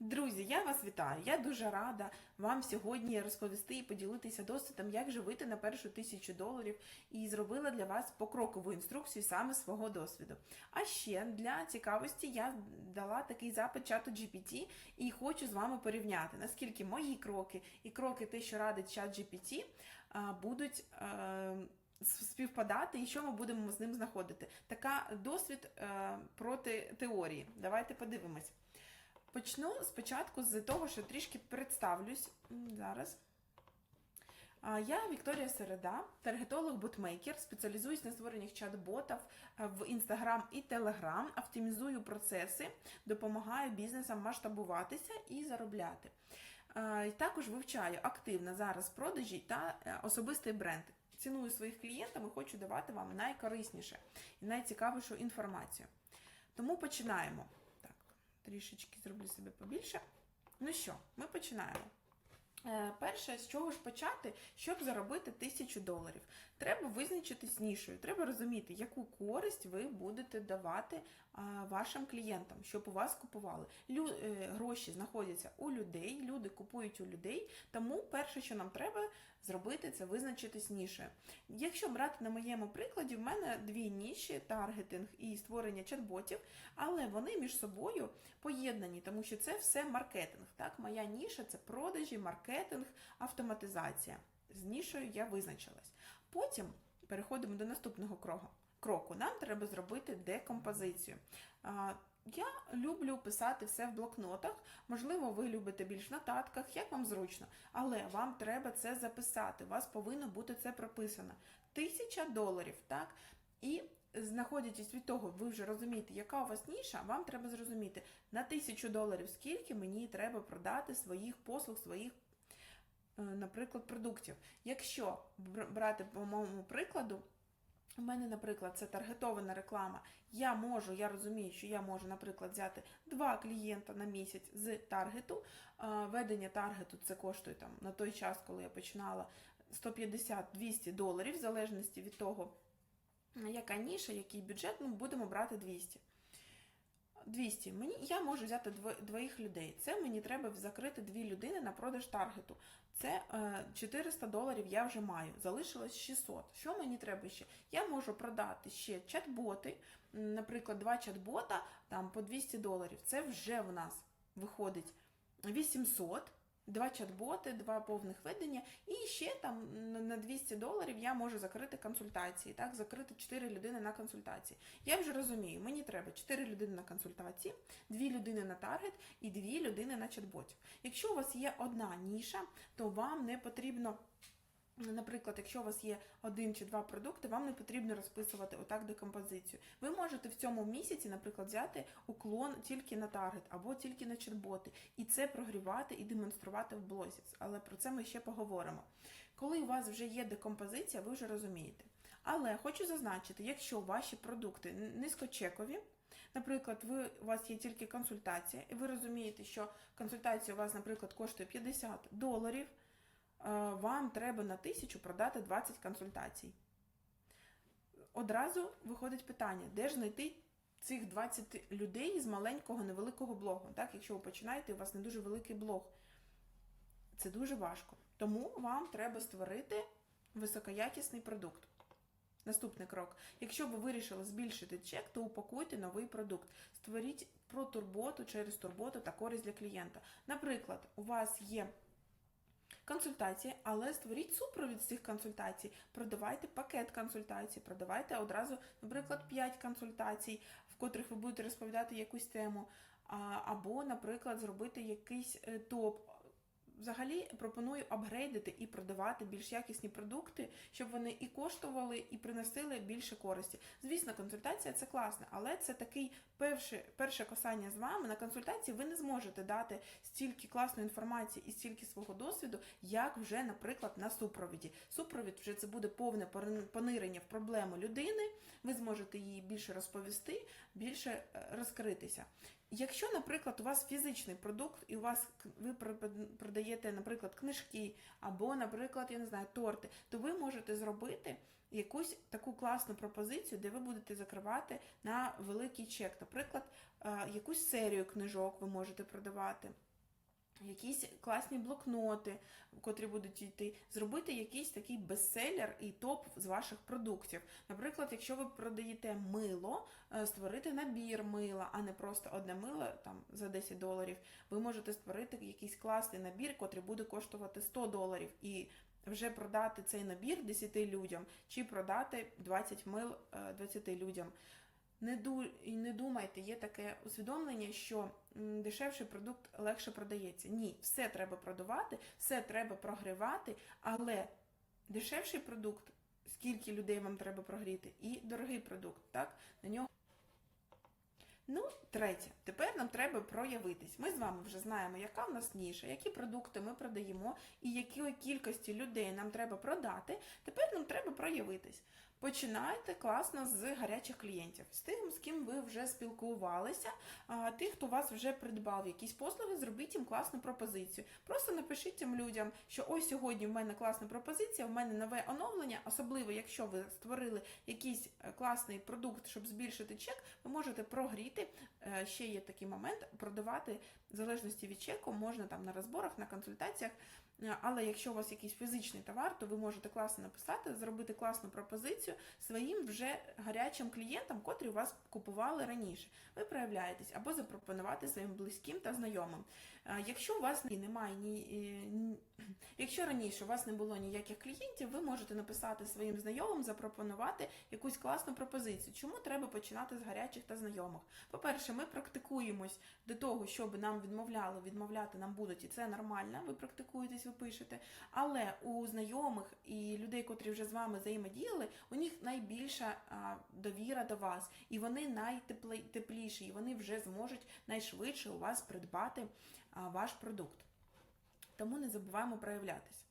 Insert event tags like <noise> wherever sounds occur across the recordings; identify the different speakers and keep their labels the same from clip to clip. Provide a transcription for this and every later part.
Speaker 1: Друзі, я вас вітаю. Я дуже рада вам сьогодні розповісти і поділитися досвідом, як же вийти на першу тисячу доларів, і зробила для вас покрокову інструкцію саме свого досвіду. А ще для цікавості я дала такий запит чату GPT і хочу з вами порівняти, наскільки мої кроки і кроки, те, що радить чат GPT, будуть. е, Співпадати і що ми будемо з ним знаходити. Така досвід е, проти теорії. Давайте подивимось. Почну спочатку з того, що трішки представлюсь зараз. Я Вікторія Середа, таргетолог-бутмейкер, спеціалізуюсь на створенні чат-ботів е, в Instagram і Telegram, оптимізую процеси, допомагаю бізнесам масштабуватися і заробляти. Також вивчаю активно зараз продажі та е, особистий бренд. Ціную своїх клієнтів і хочу давати вам найкорисніше і найцікавішу інформацію. Тому починаємо. Трішечки зроблю себе побільше. Ну що, ми починаємо. Е, Перше, з чого ж почати, щоб заробити тисячу доларів, треба визначитись нішою, треба розуміти, яку користь ви будете давати вашим клієнтам, щоб у вас купували. Лю, е, гроші знаходяться у людей, люди купують у людей. Тому перше, що нам треба зробити, це визначитись нішою. Якщо брати на моєму прикладі, в мене дві ніші таргетинг і створення чат-ботів, але вони між собою поєднані, тому що це все маркетинг. Так, моя ніша це продажі, маркетинг, автоматизація. З нішою я визначилась. Потім переходимо до наступного. Кроку нам треба зробити декомпозицію. Я люблю писати все в блокнотах. Можливо, ви любите більш в нотатках, як вам зручно, але вам треба це записати. У вас повинно бути це прописано. Тисяча доларів, так? І знаходячись від того, ви вже розумієте, яка у вас ніша, вам треба зрозуміти на тисячу доларів, скільки мені треба продати своїх послуг, своїх, е, наприклад, продуктів. Якщо брати по моєму прикладу, у мене, наприклад, це таргетована реклама. Я можу, я розумію, що я можу, наприклад, взяти два клієнта на місяць з таргету. Ведення таргету це коштує там на той час, коли я починала 150-200 доларів, в залежності від того, яка ніша, який бюджет, ну будемо брати 200. 200. Мені, я можу взяти дво- двоїх людей. Це мені треба закрити дві людини на продаж таргету. Це е, 400 доларів я вже маю. Залишилось 600. Що мені треба ще? Я можу продати ще чат-боти, наприклад, два чат-бота там, по 200 доларів. Це вже в нас виходить 800. Два чат-боти, два повних ведення, і ще там на- на 200 доларів я можу закрити консультації, так, закрити 4 людини на консультації. Я вже розумію, мені треба 4 людини на консультації, 2 людини на таргет і 2 людини на чат-ботів. Якщо у вас є одна ніша, то вам не потрібно. Наприклад, якщо у вас є один чи два продукти, вам не потрібно розписувати отак декомпозицію. Ви можете в цьому місяці, наприклад, взяти уклон тільки на таргет або тільки на чат-боти, і це прогрівати і демонструвати в блозі. Але про це ми ще поговоримо. Коли у вас вже є декомпозиція, ви вже розумієте. Але хочу зазначити, якщо ваші продукти низькочекові, Наприклад, ви, у вас є тільки консультація, і ви розумієте, що консультація у вас, наприклад, коштує 50 доларів, вам треба на тисячу продати 20 консультацій. Одразу виходить питання, де ж знайти цих 20 людей з маленького невеликого блогу. Так, якщо ви починаєте, у вас не дуже великий блог. Це дуже важко. Тому вам треба створити високоякісний продукт. Наступний крок. Якщо ви вирішили збільшити чек, то упакуйте новий продукт. Створіть про турботу через турботу та користь для клієнта. Наприклад, у вас є консультації, але створіть супровід з цих консультацій. Продавайте пакет консультацій, продавайте одразу, наприклад, 5 консультацій, в котрих ви будете розповідати якусь тему. Або, наприклад, зробити якийсь е, топ. Взагалі пропоную апгрейдити і продавати більш якісні продукти, щоб вони і коштували, і приносили більше користі. Звісно, консультація це класно, але це такий перше, перше касання з вами. На консультації ви не зможете дати стільки класної інформації і стільки свого досвіду, як вже, наприклад, на супровіді. Супровід вже це буде повне понирення в проблему людини. Ви зможете їй більше розповісти, більше е, розкритися. Якщо, наприклад, у вас фізичний продукт, і у вас ви продаєте, наприклад, книжки або, наприклад, я не знаю, торти, то ви можете зробити якусь таку класну пропозицію, де ви будете закривати на великий чек. Наприклад, е, якусь серію книжок ви можете продавати. Якісь класні блокноти, котрі будуть йти, зробити якийсь такий бестселер і топ з ваших продуктів. Наприклад, якщо ви продаєте мило, е, створити набір мила, а не просто одне мило там за 10 доларів. Ви можете створити якийсь класний набір, котрий буде коштувати 100 доларів, і вже продати цей набір 10 людям, чи продати 20 мил е, 20 людям. Не ду і не думайте, є таке усвідомлення, що дешевший продукт легше продається. Ні, все треба продавати, все треба прогрівати, але дешевший продукт, скільки людей вам треба прогріти, і дорогий продукт, так? На нього. Ну, третє, тепер нам треба проявитись. Ми з вами вже знаємо, яка в нас ніша, які продукти ми продаємо і якої кількості людей нам треба продати. Тепер нам треба проявитись. Починайте класно з гарячих клієнтів, з тим, з ким ви вже спілкувалися, тих, хто вас вже придбав якісь послуги, зробіть їм класну пропозицію. Просто напишіть цим людям, що ось сьогодні в мене класна пропозиція, в мене нове оновлення, особливо якщо ви створили якийсь е, класний продукт, щоб збільшити чек, ви можете прогріти. Е, Ще є такий момент, продавати в залежності від чеку, можна там на розборах, на консультаціях. Е, Але якщо у вас якийсь фізичний товар, то ви можете класно написати, зробити класну пропозицію своїм вже гарячим клієнтам, котрі у вас купували раніше. Ви проявляєтесь або запропонувати своїм близьким та знайомим. Якщо у вас немає ні, е, <clears throat> якщо раніше у вас не було ніяких клієнтів, ви можете написати своїм знайомим, запропонувати якусь класну пропозицію. Чому треба починати з гарячих та знайомих? По-перше, ми практикуємось до того, щоб нам відмовляли, відмовляти нам будуть, і це нормально. Ви практикуєтесь, ви пишете. Але у знайомих і людей, котрі вже з вами взаємодіяли, у них найбільша довіра до вас, і вони найтепліші, і вони вже зможуть найшвидше у вас придбати ваш продукт. Тому не забуваємо проявлятись.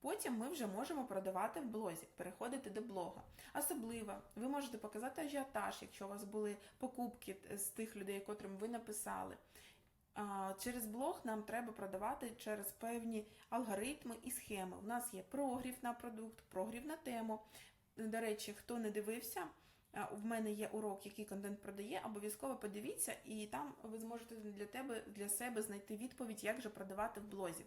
Speaker 1: Потім ми вже можемо продавати в блозі, переходити до блога. Особливо ви можете показати ажіотаж, якщо у вас були покупки з тих людей, котрим ви написали. Через блог нам треба продавати через певні алгоритми і схеми. У нас є прогрів на продукт, прогрів на тему. До речі, хто не дивився, в мене є урок, який контент продає. Обов'язково подивіться, і там ви зможете для тебе для себе знайти відповідь, як же продавати в блозі.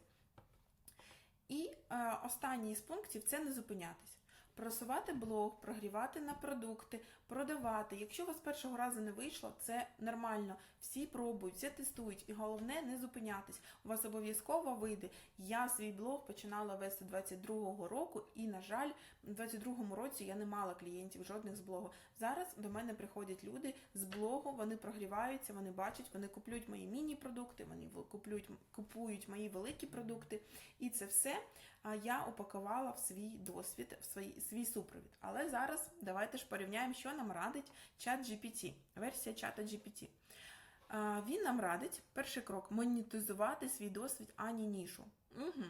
Speaker 1: І е, останній з пунктів це не зупинятись. Просувати блог, прогрівати на продукти, продавати. Якщо у вас першого разу не вийшло, це нормально. Всі пробують, всі тестують, і головне не зупинятись. У вас обов'язково вийде. Я свій блог починала вести 22-го року, і, на жаль, у 22-му році я не мала клієнтів жодних з блогу. Зараз до мене приходять люди з блогу, вони прогріваються, вони бачать, вони куплюють мої міні-продукти, вони куплюють, купують мої великі продукти. І це все я упакувала в свій досвід, в свій, свій супровід. Але зараз давайте ж порівняємо, що нам радить чат GPT, версія чата GPT. Він нам радить перший крок монетизувати свій досвід, а не нішу. Угу.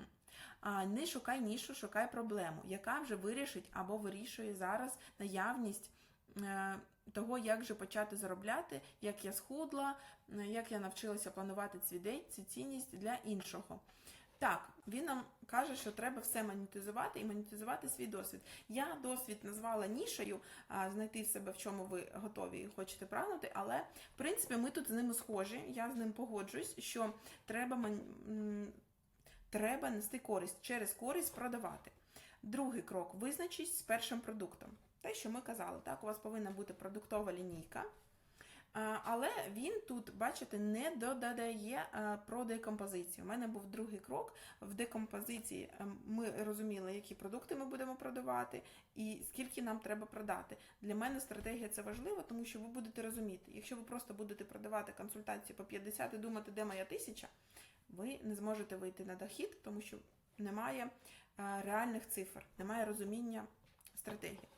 Speaker 1: А, не шукай нішу, шукай проблему, яка вже вирішить або вирішує зараз наявність е, того, як же почати заробляти, як я схудла, е, як я навчилася планувати свій день, цю цінність для іншого. Так, він нам каже, що треба все монетизувати і монетизувати свій досвід. Я досвід назвала нішею, а, знайти себе, в чому ви готові і хочете прагнути, але в принципі ми тут з ними схожі. Я з ним погоджуюсь, що треба, треба нести користь через користь продавати. Другий крок визначись з першим продуктом. Те, що ми казали, так, у вас повинна бути продуктова лінійка. А, Але він тут, бачите, не додає про декомпозицію. У мене був другий крок. В декомпозиції ем, ми розуміли, які продукти ми будемо продавати і скільки нам треба продати. Для мене стратегія це важливо, тому що ви будете розуміти, якщо ви просто будете продавати консультації по 50 і думати, де моя тисяча, ви не зможете вийти на дохід, тому що немає е, реальних цифр, немає розуміння стратегії.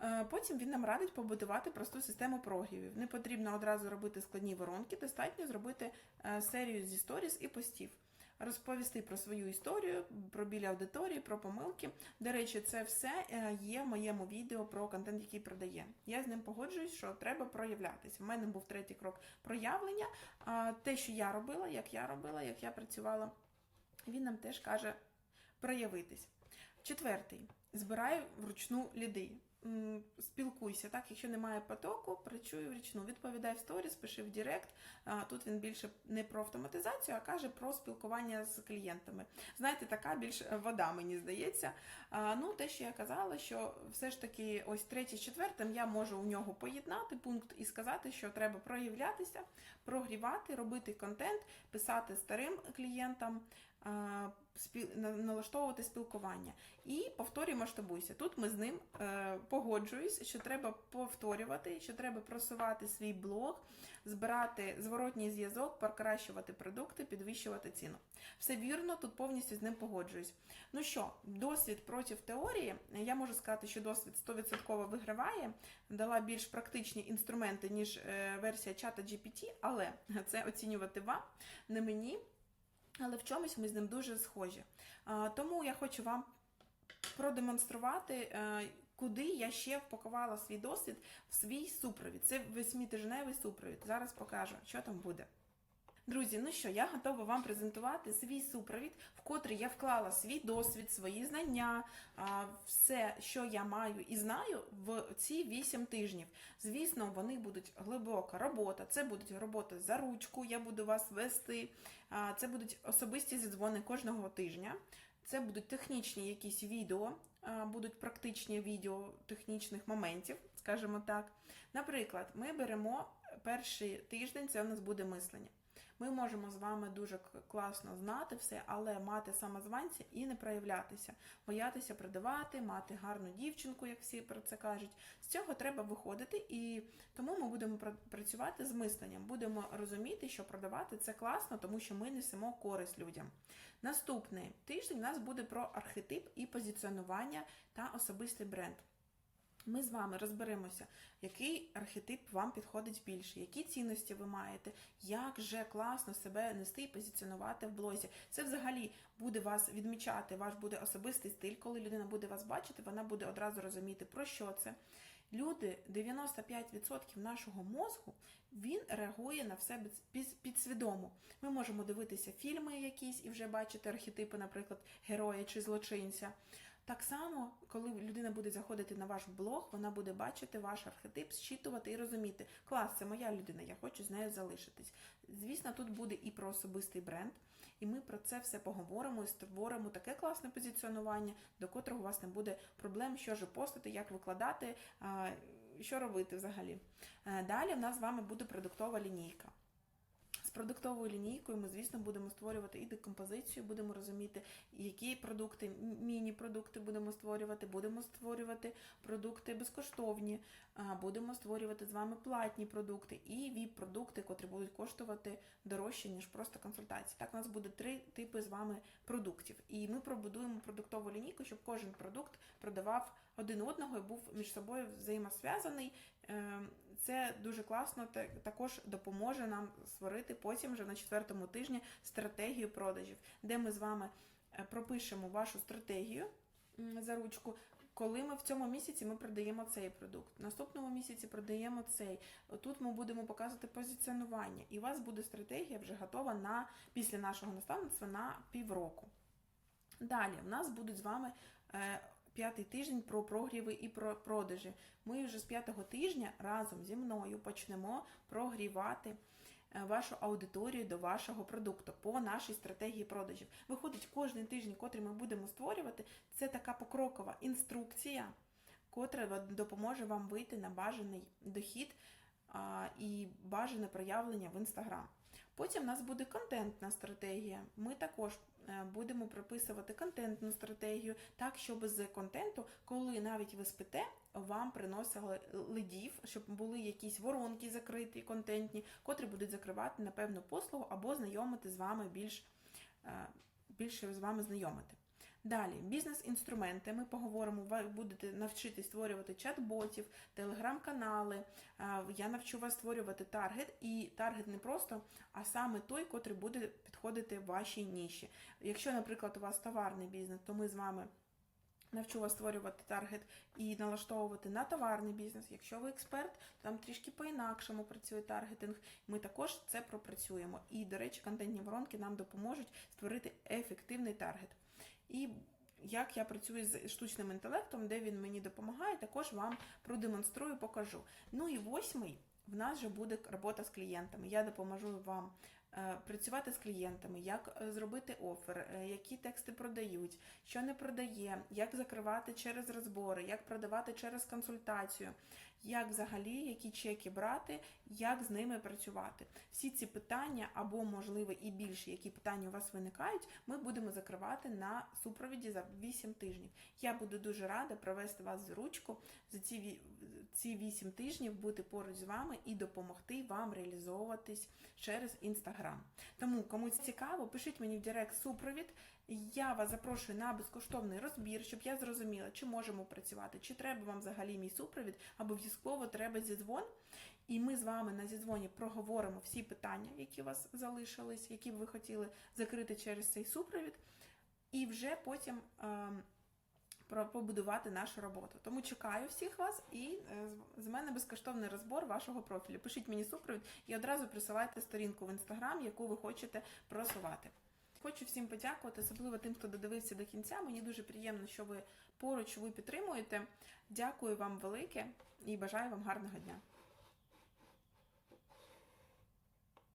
Speaker 1: Е, Потім він нам радить побудувати просту систему прогрівів. Не потрібно одразу робити складні воронки, достатньо зробити е, серію зі сторіс і постів. розповісти про свою історію, про білі аудиторії, про помилки. До речі, це все е, є в моєму відео про контент, який продає. Я з ним погоджуюсь, що треба проявлятися. У мене був третій крок проявлення. Те, що я робила, як я робила, як я працювала, він нам теж каже проявитись. Четвертий. Збираю вручну людей. Спілкуйся, так, якщо немає потоку, працюю вручну. Відповідай в сторіс, пиши в Директ. Тут він більше не про автоматизацію, а каже про спілкування з клієнтами. Знаєте, така більш вода, мені здається. Ну, те, що я казала, що все ж таки, ось третій четвертим я можу у нього поєднати пункт і сказати, що треба проявлятися, прогрівати, робити контент, писати старим клієнтам. Налаштовувати спілкування. І повторюй, масштабуйся. Тут ми з ним е, погоджуюсь, що треба повторювати, що треба просувати свій блог, збирати зворотній зв'язок, покращувати продукти, підвищувати ціну. Все вірно, тут повністю з ним погоджуюсь. Ну що, досвід проти теорії. Я можу сказати, що досвід 100% виграває, дала більш практичні інструменти, ніж е, версія чата GPT, але <laughs> це оцінювати вам, не мені. Але в чомусь ми з ним дуже схожі. Тому я хочу вам продемонструвати, е, куди я ще впакувала свій досвід в свій супровід. Це восьмитижневий супровід. Зараз покажу, що там буде. Друзі, ну що, я готова вам презентувати свій супровід, в котрий я вклала свій досвід, свої знання, все, що я маю і знаю в ці 8 тижнів. Звісно, вони будуть глибока робота. Це будуть роботи за ручку, я буду вас вести. Це будуть особисті зідзвони кожного тижня. Це будуть технічні якісь відео, будуть практичні відео технічних моментів, скажімо так. Наприклад, ми беремо перший тиждень, це у нас буде мислення. Ми можемо з вами дуже класно знати все, але мати самозванця і не проявлятися, боятися продавати, мати гарну дівчинку, як всі про це кажуть. З цього треба виходити, і тому ми будемо працювати з мисленням. Будемо розуміти, що продавати це класно, тому що ми несемо користь людям. Наступний тиждень у нас буде про архетип і позиціонування та особистий бренд. Ми з вами розберемося, який архетип вам підходить більше, які цінності ви маєте, як же класно себе нести і позиціонувати в блозі. Це взагалі буде вас відмічати, ваш буде особистий стиль. Коли людина буде вас бачити, вона буде одразу розуміти, про що це. Люди, 95% нашого мозку, він реагує на все підсвідомо. Ми можемо дивитися фільми якісь і вже бачити архетипи, наприклад, героя чи злочинця. Так само, коли людина буде заходити на ваш блог, вона буде бачити ваш архетип, зчитувати і розуміти, клас, це моя людина, я хочу з нею залишитись. Звісно, тут буде і про особистий бренд, і ми про це все поговоримо і створимо таке класне позиціонування, до котрого у вас не буде проблем, що ж постити, як викладати, що робити взагалі. Е, Далі в нас з вами буде продуктова лінійка. Продуктовою лінійкою ми, звісно, будемо створювати і декомпозицію, будемо розуміти, які продукти, міні-продукти будемо створювати, будемо створювати продукти безкоштовні, будемо створювати з вами платні продукти і віп-продукти, котрі будуть коштувати дорожче, ніж просто консультації. Так, у нас буде три типи з вами продуктів. І ми пробудуємо продуктову лінійку, щоб кожен продукт продавав один одного і був між собою взаємосв'язаний. Це дуже класно, та- також допоможе нам створити потім вже на четвертому тижні стратегію продажів, де ми з вами е, пропишемо вашу стратегію за ручку. Коли ми в цьому місяці ми продаємо цей продукт, наступному місяці продаємо цей. Тут ми будемо показувати позиціонування, і у вас буде стратегія вже готова на після нашого наставництва на півроку. Далі в нас будуть з вами е, п'ятий тиждень про прогріви і про продажі. Ми вже з п'ятого тижня разом зі мною почнемо прогрівати е, вашу аудиторію до вашого продукту по нашій стратегії продажів. Виходить, кожен тиждень, котрий ми будемо створювати, це така покрокова інструкція, котра допоможе вам вийти на бажаний дохід і бажане проявлення в інстаграм. Потім в нас буде контентна стратегія. Ми також будемо прописувати контентну стратегію, так, щоб з контенту, коли навіть ви спите, вам приносили лидів, щоб були якісь воронки закриті, контентні, котрі будуть закривати на певну послугу або знайомити з вами більш, е, більше з вами знайомити. Далі, бізнес-інструменти. Ми поговоримо, ви будете навчитись створювати чат-ботів, телеграм-канали. Е, Я навчу вас створювати таргет. І таргет не просто, а саме той, котрий буде підходити вашій ніші. Якщо, наприклад, у вас товарний бізнес, то ми з вами. Навчу вас створювати таргет і налаштовувати на товарний бізнес. Якщо ви експерт, то там трішки по-інакшому працює таргетинг. Ми також це пропрацюємо. І, до речі, контентні воронки нам допоможуть створити ефективний таргет. І як я працюю з штучним інтелектом, де він мені допомагає, також вам продемонструю, покажу. Ну і восьмий в нас вже буде робота з клієнтами. Я допоможу вам працювати з клієнтами, як е, зробити офер, е, які тексти продають, що не продає, як закривати через розбори, як продавати через консультацію, як взагалі які чеки брати, як з ними працювати. Всі ці питання, або, можливо, і більше, які питання у вас виникають, ми будемо закривати на супровіді за 8 тижнів. Я буду дуже рада провести вас за ручку за ці, ці 8 тижнів, бути поруч з вами і допомогти вам реалізовуватись через інстаграм. Тому, кому цікаво, пишіть мені в Директ супровід. Я вас запрошую на безкоштовний розбір, щоб я зрозуміла, чи можемо працювати, чи треба вам взагалі мій супровід, обов'язково треба зідзвон. І ми з вами на зідзвоні проговоримо всі питання, які у вас залишились, які б ви хотіли закрити через цей супровід, і вже потім про- побудувати нашу роботу. Тому чекаю всіх вас і е, з мене безкоштовний розбор вашого профілю. Пишіть мені супровід і одразу присилайте сторінку в інстаграм, яку ви хочете просувати. Хочу всім подякувати, особливо тим, хто додивився до кінця. Мені дуже приємно, що ви поруч, ви підтримуєте. Дякую вам велике і бажаю вам гарного дня.